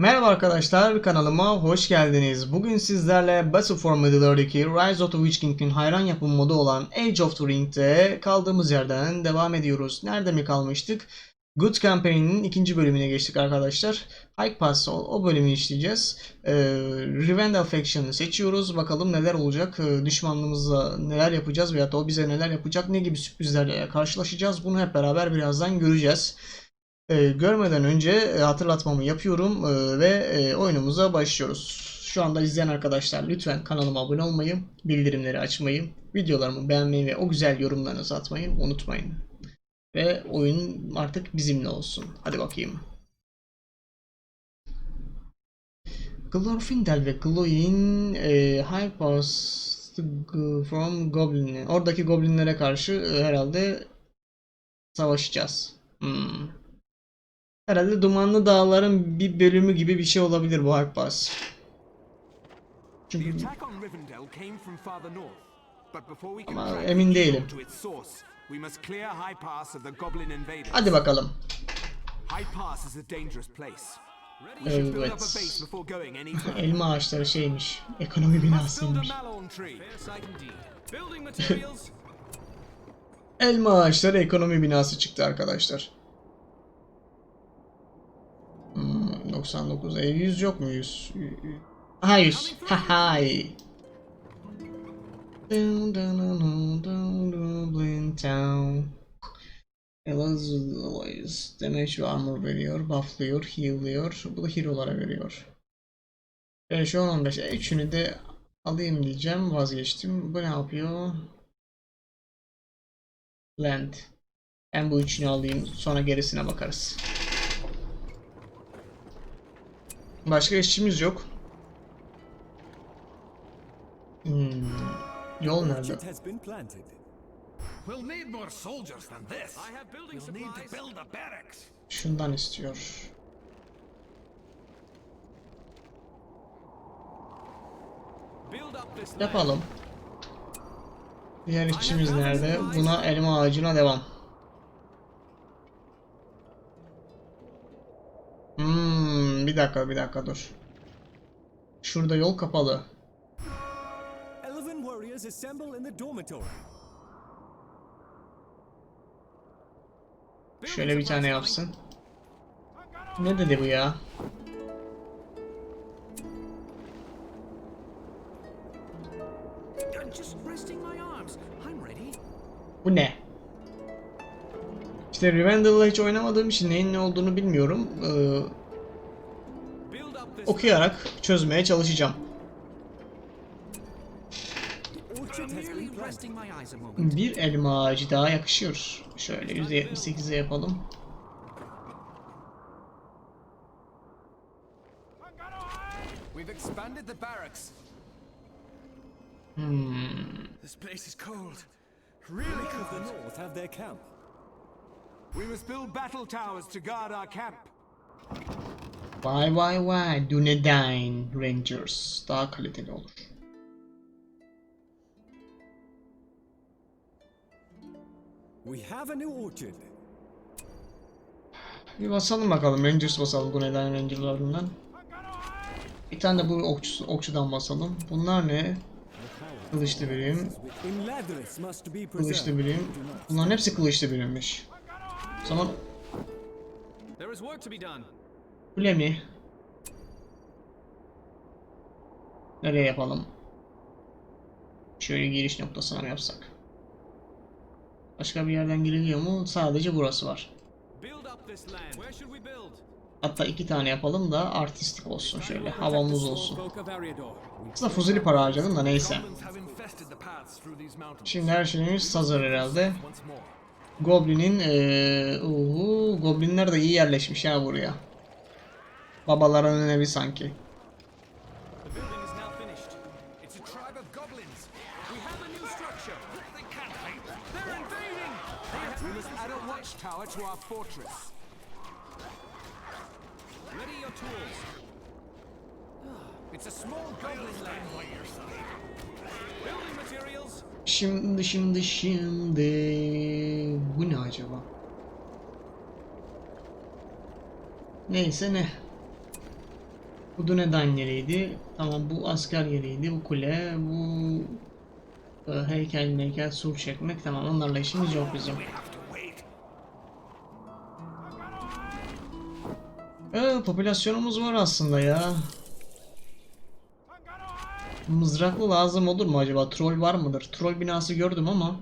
Merhaba arkadaşlar kanalıma hoş geldiniz. Bugün sizlerle Battle Middle-earth'deki Rise of the Witch King'in hayran yapım modu olan Age of the Ring'de kaldığımız yerden devam ediyoruz. Nerede mi kalmıştık? Good Campaign'in ikinci bölümüne geçtik arkadaşlar. High Pass o, o bölümü işleyeceğiz. Ee, Rivendell Faction'ı seçiyoruz. Bakalım neler olacak. Ee, düşmanlığımızla neler yapacağız veyahut da o bize neler yapacak. Ne gibi sürprizlerle karşılaşacağız. Bunu hep beraber birazdan göreceğiz. Ee, görmeden önce e, hatırlatmamı yapıyorum e, ve e, oyunumuza başlıyoruz. Şu anda izleyen arkadaşlar lütfen kanalıma abone olmayı, bildirimleri açmayı, videolarımı beğenmeyi ve o güzel yorumlarınızı atmayı unutmayın. Ve oyun artık bizimle olsun. Hadi bakayım. Glorfindel ve Glow'in e, Pass from Goblin. Oradaki goblinlere karşı e, herhalde savaşacağız. Hmm. Herhalde Dumanlı Dağların bir bölümü gibi bir şey olabilir bu. The Çünkü Ama emin değilim. hadi bakalım. Evet. Elma ağaçları şeymiş. Ekonomi binasıymış. Elma ağaçları ekonomi binası çıktı arkadaşlar. Hmm, 99. E, 100 yok mu 100? Aha 100. Hahay. Down, down, down, down, Dublin town. Elazığ damage ve armor veriyor, bufflıyor, heal'lıyor. Bu da hero'lara veriyor. E, şu an 15. E, üçünü de alayım diyeceğim. Vazgeçtim. Bu ne yapıyor? Land. Ben bu üçünü alayım. Sonra gerisine bakarız. Başka işçimiz yok. Hmm. Yol nerede? Şundan istiyor. Yapalım. Diğer işçimiz nerede? Buna elma ağacına devam. Hmm, bir dakika bir dakika dur. Şurada yol kapalı. Elven warriors assemble in the dormitory. Şöyle bir tane yapsın. Ne dedi bu ya? Bu ne? İşte Rivendell'la hiç oynamadığım için neyin ne olduğunu bilmiyorum. Ee, okuyarak çözmeye çalışacağım. Bir elma ağacı daha yakışıyor. Şöyle %78'e yapalım. Hmm. This place is cold. Really of the north have their camp. We must build battle towers to guard our camp. Vay vay vay. Dunedain Rangers. Daha kaliteli olur. We have a new orchard. Bir basalım bakalım. Rangers basalım Dunedain Ranger'larından. Bir tane de bu okçu, okçudan basalım. Bunlar ne? Kılıçlı birim. Kılıçlı birim. Bunların hepsi kılıçlı birimmiş. O zaman There is work to be done. Kule mi? Nereye yapalım? Şöyle giriş noktasına mı yapsak? Başka bir yerden giriliyor mu? Sadece burası var. Hatta iki tane yapalım da artistik olsun şöyle. Havamız olsun. Aslında fuzuli para harcadım da neyse. Şimdi her şeyimiz hazır herhalde. Goblin'in eee uhu, Goblinler de iyi yerleşmiş ya buraya. Babalarının evi sanki. Şimdi şimdi şimdi bu ne acaba? Neyse ne. Bu Dunedain yeriydi. Tamam bu asker yeriydi. Bu kule. Bu e, heykel meykel sur çekmek. Tamam onlarla işimiz yok bizim. Ee, popülasyonumuz var aslında ya. Mızraklı lazım olur mu acaba? Troll var mıdır? Troll binası gördüm ama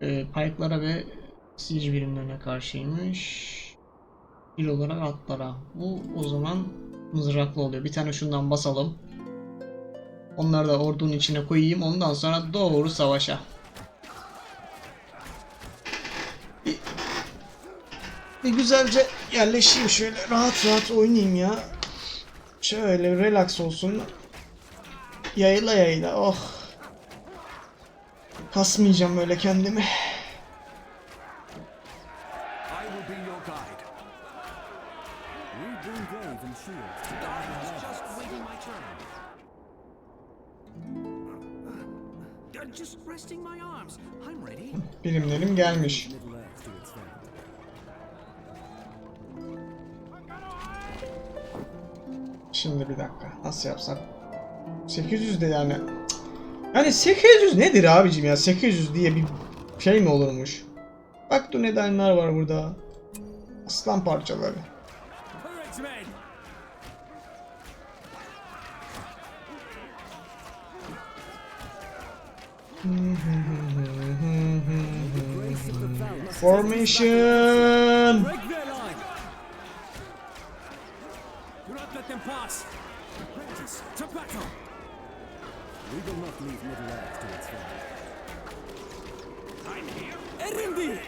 e, pike'lara ve siege birimlerine karşıymış. İl olarak atlara. Bu o zaman mızraklı oluyor. Bir tane şundan basalım. Onları da ordunun içine koyayım. Ondan sonra doğru savaşa. Bir, bir güzelce yerleşeyim şöyle rahat rahat oynayayım ya. Şöyle relax olsun. Yayla yayla oh. Kasmayacağım böyle kendimi. Family. Şimdi bir dakika. Nasıl yapsak? 800 de yani. Yani 800 nedir abicim ya? 800 diye bir şey mi olurmuş? Bak dur nedenler var burada. Aslan parçaları. Formation. Erindi!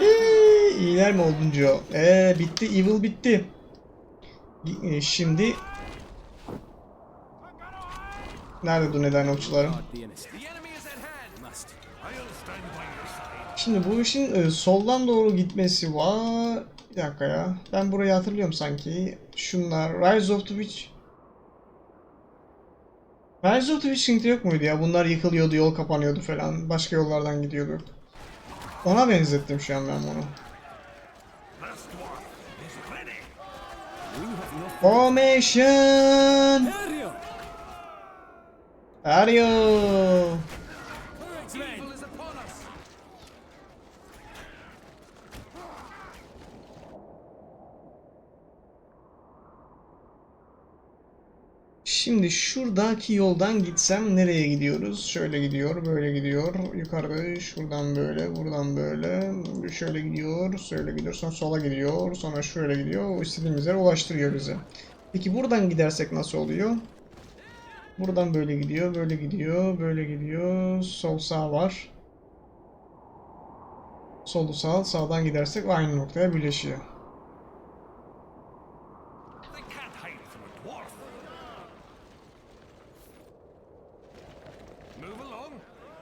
Eee, iyiler mi oldun Joe? Eee bitti. Evil bitti. E, Şimdi Nerede bu neden okçuları? The innocent. The enemy is at hand. Must. I'll stand by your side. Şimdi bu işin e, soldan doğru gitmesi var. Bir dakika ya. Ben burayı hatırlıyorum sanki. Şunlar. Rise of the Witch. Rise of the Witching'de yok muydu ya? Bunlar yıkılıyordu, yol kapanıyordu falan. Başka yollardan gidiyordu. Ona benzettim şu an ben bunu. Formation! Us. Şimdi şuradaki yoldan gitsem nereye gidiyoruz? Şöyle gidiyor, böyle gidiyor. Yukarıda şuradan böyle, buradan böyle. Şöyle gidiyor, şöyle gidiyor. Sonra sola gidiyor. Sonra şöyle gidiyor. O istediğimiz yere ulaştırıyor bizi. Peki buradan gidersek nasıl oluyor? Buradan böyle gidiyor, böyle gidiyor, böyle gidiyor. Sol sağ var. Solu sağ, sağdan gidersek aynı noktaya birleşiyor.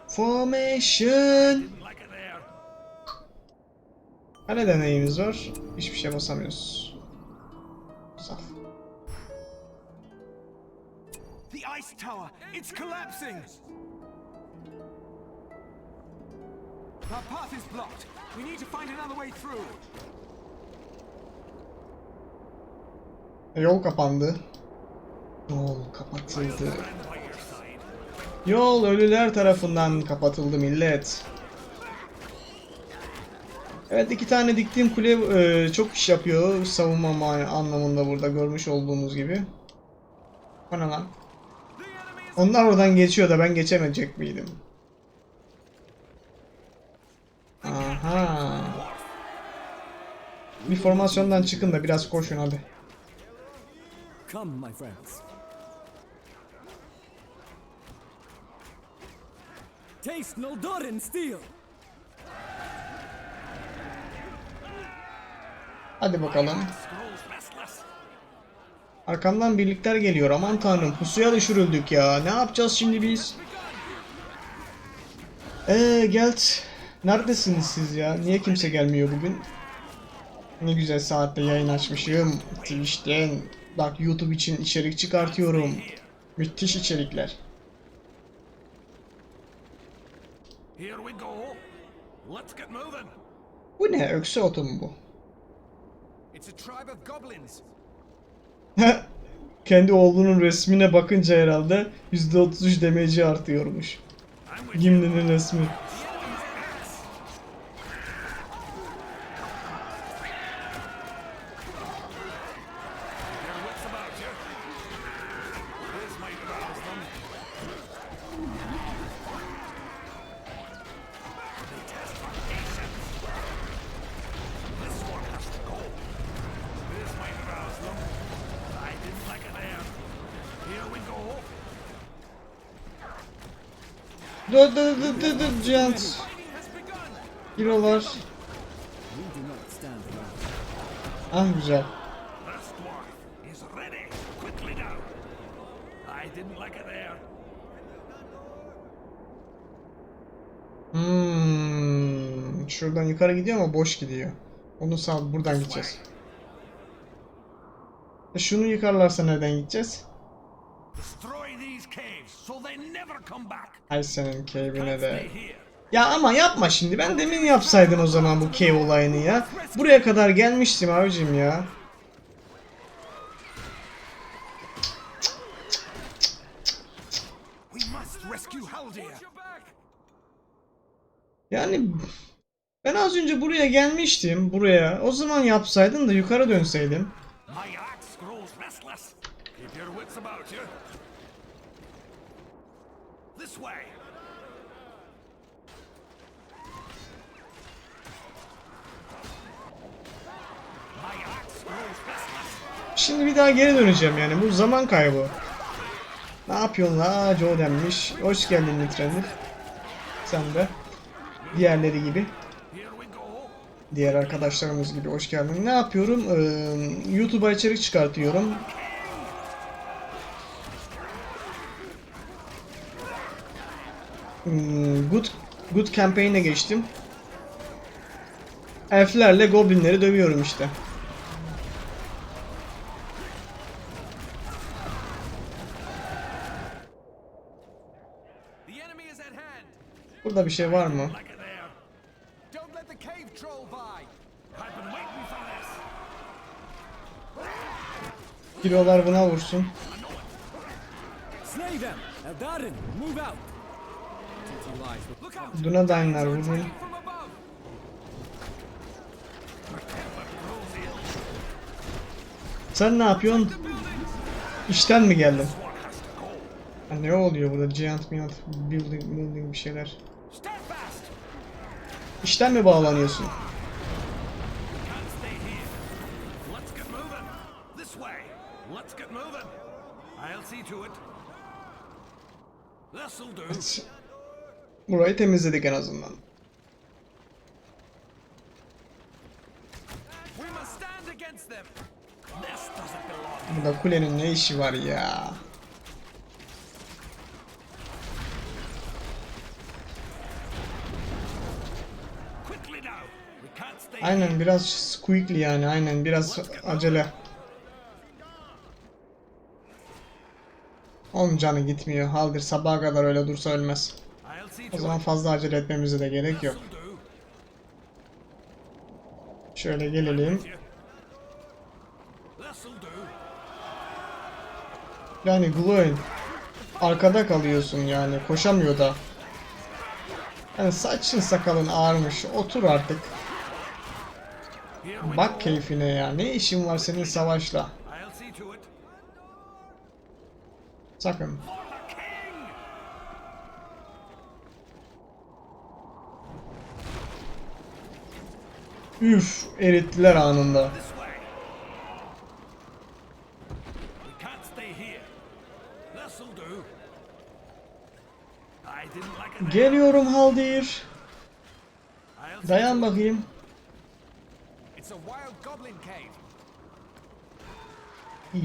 Formation! Hala deneyimiz var. Hiçbir şey basamıyoruz. The ice tower. It's collapsing. Our path is blocked. We need to find another way through. Yol kapandı. Yol kapatıldı. Yol ölüler tarafından kapatıldı millet. Evet iki tane diktiğim kule e, çok iş yapıyor savunma ma- anlamında burada görmüş olduğunuz gibi. O lan? Onlar oradan geçiyor da ben geçemeyecek miydim? Aha. Bir formasyondan çıkın da biraz koşun hadi. Come, my friends. Taste Noldorin steel! Hadi bakalım. Arkamdan birlikler geliyor. Aman tanrım pusuya düşürüldük ya. Ne yapacağız şimdi biz? Eee Gelt. Neredesiniz siz ya? Niye kimse gelmiyor bugün? Ne güzel saatte yayın açmışım. Twitch'ten. Bak YouTube için içerik çıkartıyorum. Müthiş içerikler. Bu ne? Öksü otu mu bu? It's a tribe of goblins. Kendi oğlunun resmine bakınca herhalde %33 demeci artıyormuş. Gimli'nin resmi. Didn't like it there. Hmm, şuradan yukarı gidiyor ama boş gidiyor. Onu sağ buradan gideceğiz. E şunu yıkarlarsa nereden gideceğiz? Destroy these caves so they never come back. Ay senin cave'ine de. Ya ama yapma şimdi. Ben demin yapsaydın o zaman bu cave olayını ya. Buraya kadar gelmiştim abicim ya. Yani ben az önce buraya gelmiştim. Buraya. O zaman yapsaydın da yukarı dönseydim. This way. Şimdi bir daha geri döneceğim yani. Bu zaman kaybı. Ne yapıyorsun la Joe denmiş. Hoş geldin Nitrenif. Sen de. Diğerleri gibi. Diğer arkadaşlarımız gibi hoş geldin. Ne yapıyorum? Ee, YouTube'a içerik çıkartıyorum. Good Good Campaign'e geçtim. Elflerle goblinleri dövüyorum işte. Burada bir şey var mı? Kilolar buna vursun. Slay them! Eldarin, move out! Out. Dunedain'ler vurun. Sen ne yapıyorsun? İşten mi geldin? Ha, ne oluyor burada? Giant Giant Building, building bir şeyler. İşten mi bağlanıyorsun? Let's Burayı temizledik en azından. Burada kulenin ne işi var ya? Aynen biraz squeakly yani aynen biraz acele. Onun canı gitmiyor. Haldir sabaha kadar öyle dursa ölmez. O zaman fazla acele etmemize de gerek yok. Şöyle gelelim. Yani Gloin arkada kalıyorsun yani koşamıyor da. Yani saçın sakalın ağarmış. Otur artık. Bak keyfine ya. Ne işin var senin savaşla? Sakın. For the king! Üf erittiler anında. This way. We can't stay here. This'll do. I didn't like it. there. Geliyorum Haldir. Dayan bakayım.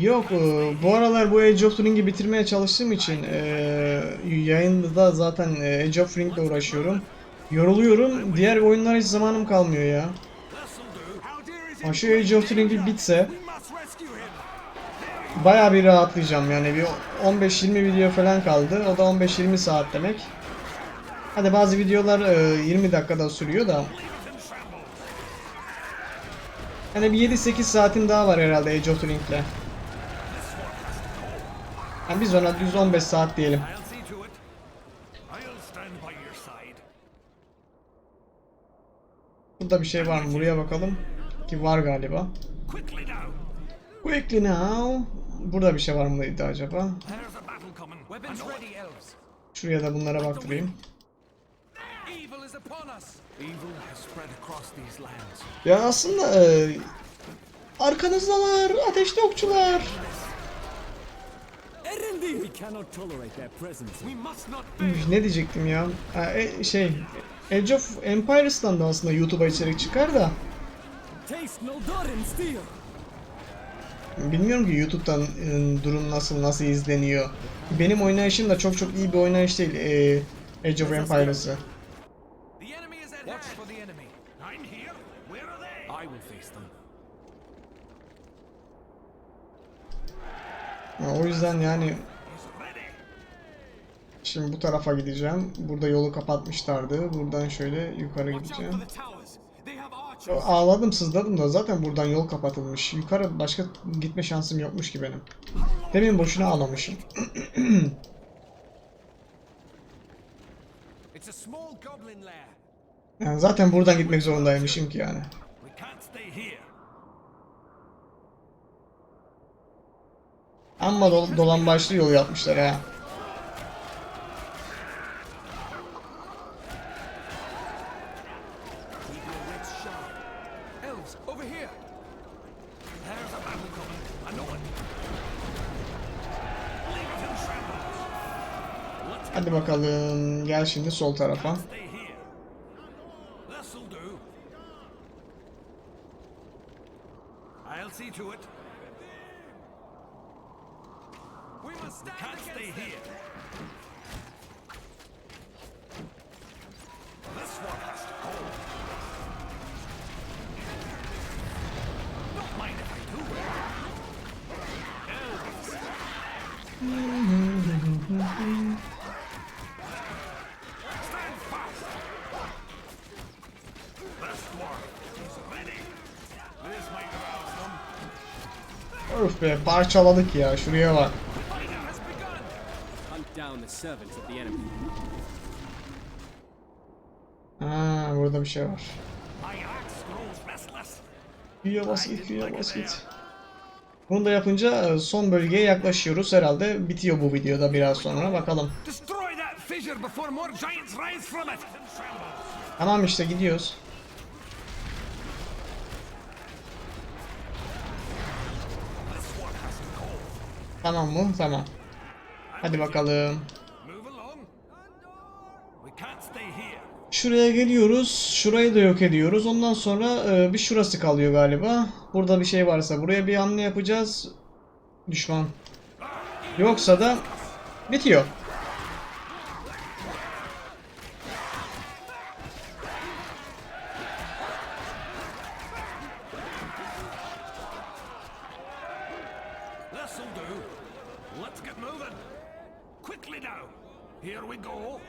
Yok e, bu aralar bu Age of Ring'i bitirmeye çalıştığım için e, yayında da zaten e, Age of Ring'le uğraşıyorum. Yoruluyorum. Diğer oyunlara hiç zamanım kalmıyor ya. This'll do. Haldir is Ama in şu Age of Ring bir bitse. Bayağı bir rahatlayacağım yani bir 15-20 video falan kaldı. O da 15-20 saat demek. Hadi bazı videolar e, 20 dakikada sürüyor da. Yani bir 7-8 saatim daha var herhalde Age of Link'le. Yani biz ona düz 15 saat diyelim. Burada bir şey var mı? Buraya bakalım. Ki var galiba. Quickly now. Burada bir şey var mıydı acaba? Şuraya da bunlara baktırayım. Ya aslında e, arkanızdalar ateşli okçular. Fail. Ne diyecektim ya? E, şey Age of Empires'tan da aslında YouTube'a içerik çıkar da! Bilmiyorum ki YouTube'dan e, durum nasıl nasıl izleniyor. Benim oynayışım da çok çok iyi bir oynayış değil e, Age of Empires'ı. O yüzden yani şimdi bu tarafa gideceğim. Burada yolu kapatmışlardı. Buradan şöyle yukarı gideceğim. Ağladım sızladım da zaten buradan yol kapatılmış. Yukarı başka gitme şansım yokmuş ki benim. Demin boşuna ağlamışım. Yani zaten buradan gitmek zorundaymışım ki yani. Amma dol dolan başlı yol yapmışlar ha. Hadi bakalım. Gel şimdi sol tarafa. stay here. This'll do. I'll see to it. We must stand Can't against stay them. here. This one has to go. Don't mind if I do. Elves. Stand fast. This dwarf is ready. This might arouse them. Öf be parçaladık ya. Şuraya bak. Ha burada bir şey var. Q'ya bas git, Q'ya bas git. Bunu da yapınca e, son bölgeye yaklaşıyoruz. Herhalde bitiyor bu videoda biraz sonra. Bakalım. Tamam işte gidiyoruz. Tamam mı? Tamam. Hadi bakalım. Şuraya geliyoruz. Şurayı da yok ediyoruz. Ondan sonra e, bir şurası kalıyor galiba. Burada bir şey varsa buraya bir hamle yapacağız. Düşman. Yoksa da bitiyor. This'll do. Let's get moving. Quickly now. Here we go.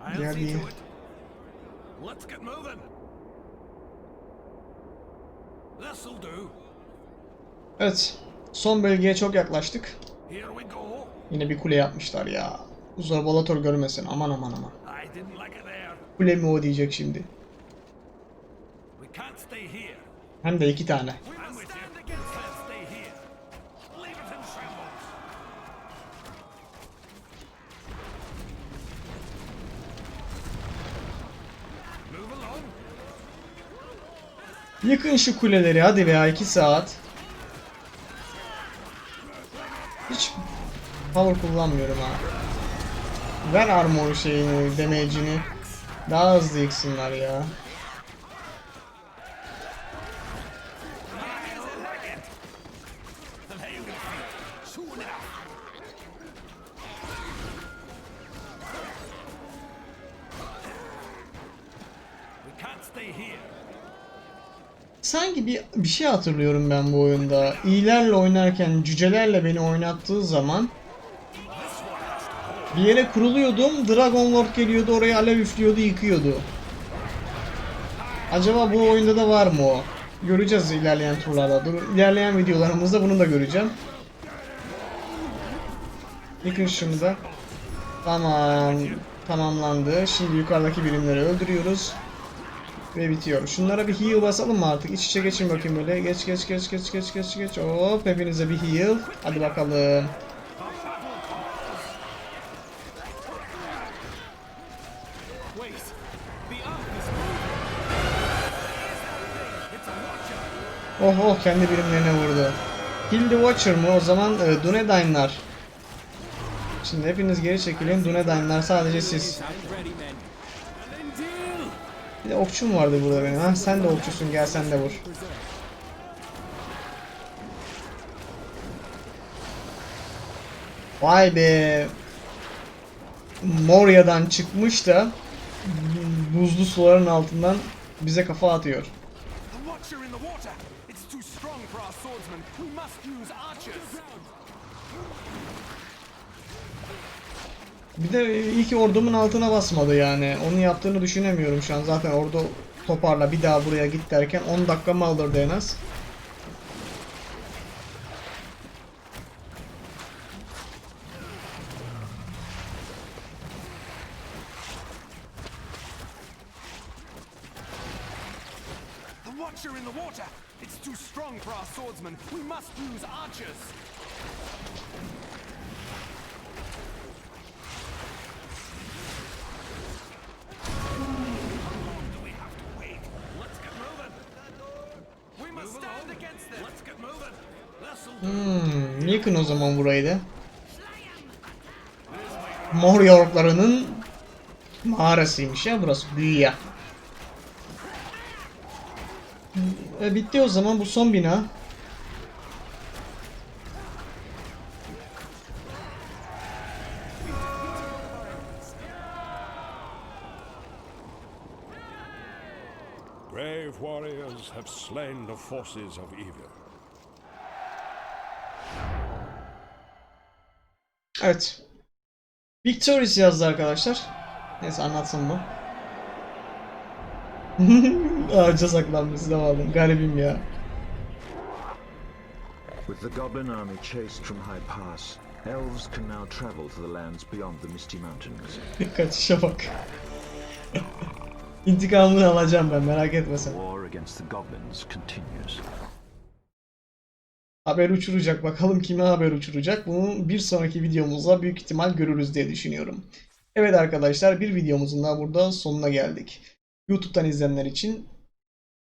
I'll see Geldi. to it. Let's get moving. This'll do. Evet. Son bölgeye çok yaklaştık. Yine bir kule yapmışlar ya. Zorbalator görmesin. Aman aman aman. Kule mi o diyecek şimdi. Hem de iki tane. Yıkın şu kuleleri hadi veya 2 saat. Hiç power kullanmıyorum ha. Ver armor şeyini, damage'ini. Daha hızlı yıksınlar ya. Sanki bir, bir şey hatırlıyorum ben bu oyunda. İyilerle oynarken cücelerle beni oynattığı zaman Bir yere kuruluyordum. Dragon Lord geliyordu oraya alev üflüyordu yıkıyordu. Acaba bu oyunda da var mı o? Göreceğiz ilerleyen turlarda. Dur, ilerleyen videolarımızda bunu da göreceğim. Yıkın şunu da. Tamam. Tamamlandı. Şimdi yukarıdaki birimleri öldürüyoruz. Ve bitiyor. Şunlara bir heal basalım mı artık? İç içe geçin bakayım böyle. Geç geç geç geç geç geç geç. Hop hepinize bir heal. Hadi bakalım. Oh oh kendi birimlerine vurdu. Kill the Watcher mı? O zaman e, Dunedain'lar. Şimdi hepiniz geri çekilin. Dunedain'lar sadece siz. Bir de okçum vardı burada benim. Ha sen de okçusun gel sen de vur. Vay be. Moria'dan çıkmış da buzlu suların altından bize kafa atıyor. Swordsmen. We must use archers. Bir de ilk ordumun altına basmadı yani. Onu yaptığını düşünemiyorum şu an. Zaten ordu toparla bir daha buraya git derken 10 dakika mı alırdı en az. The Watcher in the water. It's too strong for our swordsmen. Use archers. Do we have to wait? Let's get moving. We must stand against them. Let's get moving. This'll Hmm, yıkın o zaman burayı da. Mor yoruklarının mağarasıymış ya burası. Büyüye. E, bitti o zaman bu son bina. Forces of evil. Evet. Victorious yazdı arkadaşlar. Neyse anlatsın bu. Ağaca saklanmış zavallı. Garibim ya. With the Goblin army chased from High Pass, elves can now travel to the lands beyond the Misty Mountains. Kaçışa bak. İntikamını alacağım ben merak etme sen. Haber uçuracak bakalım kime haber uçuracak. Bunu bir sonraki videomuzda büyük ihtimal görürüz diye düşünüyorum. Evet arkadaşlar bir videomuzun daha burada sonuna geldik. YouTube'dan izleyenler için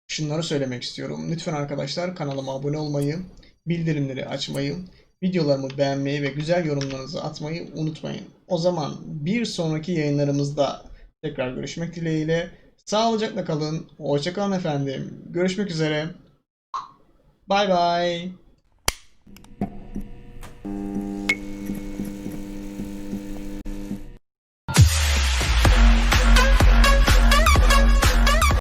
şunları söylemek istiyorum. Lütfen arkadaşlar kanalıma abone olmayı, bildirimleri açmayı, videolarımı beğenmeyi ve güzel yorumlarınızı atmayı unutmayın. O zaman bir sonraki yayınlarımızda tekrar görüşmek dileğiyle. Sağlıcakla kalın. Hoşçakalın efendim. Görüşmek üzere. Bay bay.